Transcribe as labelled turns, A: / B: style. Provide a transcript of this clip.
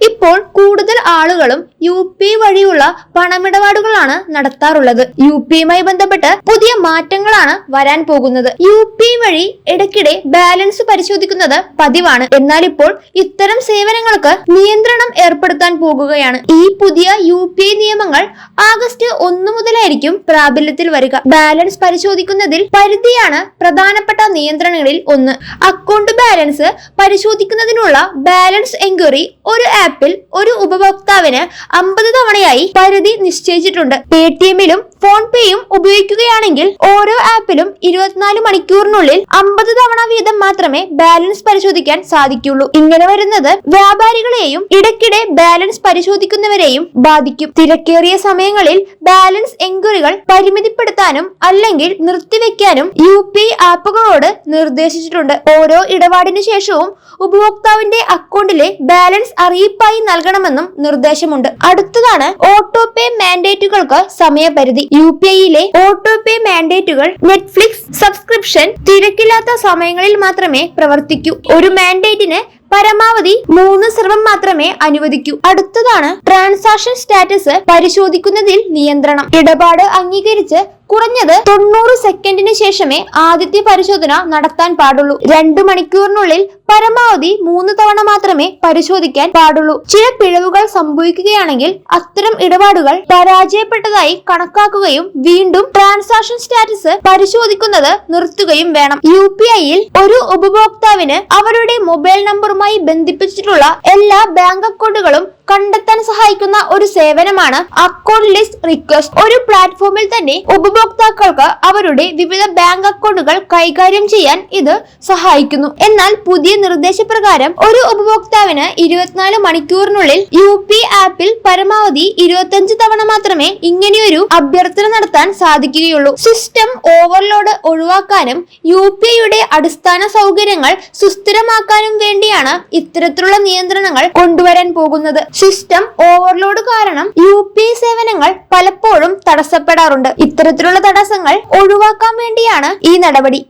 A: ഇപ്പോൾ കൂടുതൽ ആളുകളും യു പി വഴിയുള്ള പണമിടപാടുകളാണ് നടത്താറുള്ളത്. യു പിയുമായി ബന്ധപ്പെട്ട് പുതിയ മാറ്റങ്ങളാണ് വരാൻ പോകുന്നത്. യു പി വഴി ഇടയ്ക്കിടെ ബാലൻസ് പരിശോധിക്കുന്നത് പതിവാണ്. എന്നാൽ ഇപ്പോൾ ഇത്തരം സേവനങ്ങൾക്ക് നിയന്ത്രണം ഏർപ്പെടുത്താൻ പോകുകയാണ്. ഈ പുതിയ യു പി നിയമങ്ങൾ ആഗസ്റ്റ് ഒന്നു മുതലായിരിക്കും പ്രാബല്യത്തിൽ വരിക. ബാലൻസ് പരിശോധിക്കുന്നതിൽ പരിധിയാണ് പ്രധാനപ്പെട്ട നിയന്ത്രണങ്ങളിൽ ഒന്ന്. അക്കൗണ്ട് ബാലൻസ് പരിശോധിക്കുന്നതിനുള്ള ബാലൻസ് എൻക്വയറി ഒരു ആപ്പിൽ ഒരു ഉപഭോക്താവിന് അമ്പത് തവണയായി പരിധി നിശ്ചയിച്ചിട്ടുണ്ട്. പേ ടി എമ്മിലും ഫോൺ പേയും ഉപയോഗിക്കുകയാണെങ്കിൽ ഓരോ ആപ്പിലും ഇരുപത്തിനാല് മണിക്കൂറിനുള്ളിൽ അമ്പത് തവണ വീതം മാത്രമേ ബാലൻസ് പരിശോധിക്കാൻ സാധിക്കുള്ളൂ. ഇങ്ങനെ വരുന്നത് വ്യാപാരികളെയും ഇടയ്ക്കിടെ ബാലൻസ് പരിശോധിക്കുന്നവരെയും ബാധിക്കും. തിരക്കേറിയ സമയങ്ങളിൽ ബാലൻസ് എൻക്വയറികൾ പരിമിതിപ്പെടുത്താനും അല്ലെങ്കിൽ നിർത്തിവെക്കാനും യു പി ആപ്പുകളോട് നിർദ്ദേശിച്ചിട്ടുണ്ട്. ഓരോ ഇടപാടിനു ശേഷവും ഉപഭോക്താവിന്റെ അക്കൗണ്ടിലെ ബാലൻസ് അറിയിപ്പായി നൽകണമെന്നും നിർദ്ദേശമുണ്ട്. അടുത്തതാണ് ഓട്ടോ പേ മാൻഡേറ്റുകൾക്ക് സമയപരിധി. യു പി ഐയിലെ ഓട്ടോ പേ മാൻഡേറ്റുകൾ നെറ്റ്ഫ്ലിക്സ് സബ്സ്ക്രിപ്ഷൻ തിരക്കില്ലാത്ത സമയങ്ങളിൽ മാത്രമേ പ്രവർത്തിക്കൂ. ഒരു മാൻഡേറ്റിന് പരമാവധി മൂന്ന് സർവം മാത്രമേ അനുവദിക്കൂ. അടുത്തതാണ് ട്രാൻസാക്ഷൻ സ്റ്റാറ്റസ് പരിശോധിക്കുന്നതിൽ നിയന്ത്രണം. ഇടപാട് അംഗീകരിച്ച് കുറഞ്ഞത് തൊണ്ണൂറ് സെക്കൻഡിന് ശേഷമേ ആദ്യത്തെ പരിശോധന നടത്താൻ പാടുള്ളൂ. രണ്ടു മണിക്കൂറിനുള്ളിൽ പരമാവധി മൂന്ന് തവണ മാത്രമേ പരിശോധിക്കാൻ പാടുള്ളൂ. ചില പിഴവുകൾ സംഭവിക്കുകയാണെങ്കിൽ അത്തരം ഇടപാടുകൾ പരാജയപ്പെട്ടതായി കണക്കാക്കുകയും വീണ്ടും ട്രാൻസാക്ഷൻ സ്റ്റാറ്റസ് പരിശോധിക്കുന്നത് നിർത്തുകയും വേണം. യു പി ഐയിൽ ഒരു ഉപഭോക്താവിന് അവരുടെ മൊബൈൽ നമ്പറുമായി ബന്ധിപ്പിച്ചിട്ടുള്ള എല്ലാ ബാങ്ക് അക്കൗണ്ടുകളും കണ്ടെത്താൻ സഹായിക്കുന്ന ഒരു സേവനമാണ് അക്കൗണ്ട് ലിസ്റ്റ് റിക്വസ്റ്റ് ഒരു പ്ലാറ്റ്ഫോമിൽ തന്നെ ഉപഭോക്താക്കൾക്ക് അവരുടെ വിവിധ ബാങ്ക് അക്കൗണ്ടുകൾ കൈകാര്യം ചെയ്യാൻ ഇത് സഹായിക്കുന്നു. എന്നാൽ പുതിയ നിർദ്ദേശപ്രകാരം ഒരു ഉപഭോക്താവിന് ഇരുപത്തിനാല് മണിക്കൂറിനുള്ളിൽ യു പി ആപ്പിൽ പരമാവധി ഇരുപത്തിയഞ്ച് തവണ മാത്രമേ ഇങ്ങനെയൊരു അഭ്യർത്ഥന നടത്താൻ സാധിക്കുകയുള്ളൂ. സിസ്റ്റം ഓവർലോഡ് ഒഴിവാക്കാനും യു പി ഐയുടെ അടിസ്ഥാന സൗകര്യങ്ങൾ സുസ്ഥിരമാക്കാനും വേണ്ടിയാണ് ഇത്തരത്തിലുള്ള നിയന്ത്രണങ്ങൾ കൊണ്ടുവരാൻ പോകുന്നത്. സിസ്റ്റം ഓവർലോഡ് കാരണം യു പി സേവനങ്ങൾ പലപ്പോഴും തടസ്സപ്പെടാറുണ്ട്. ഇത്തരത്തിലുള്ള തടസ്സങ്ങൾ ഒഴിവാക്കാൻ വേണ്ടിയാണ് ഈ നടപടി.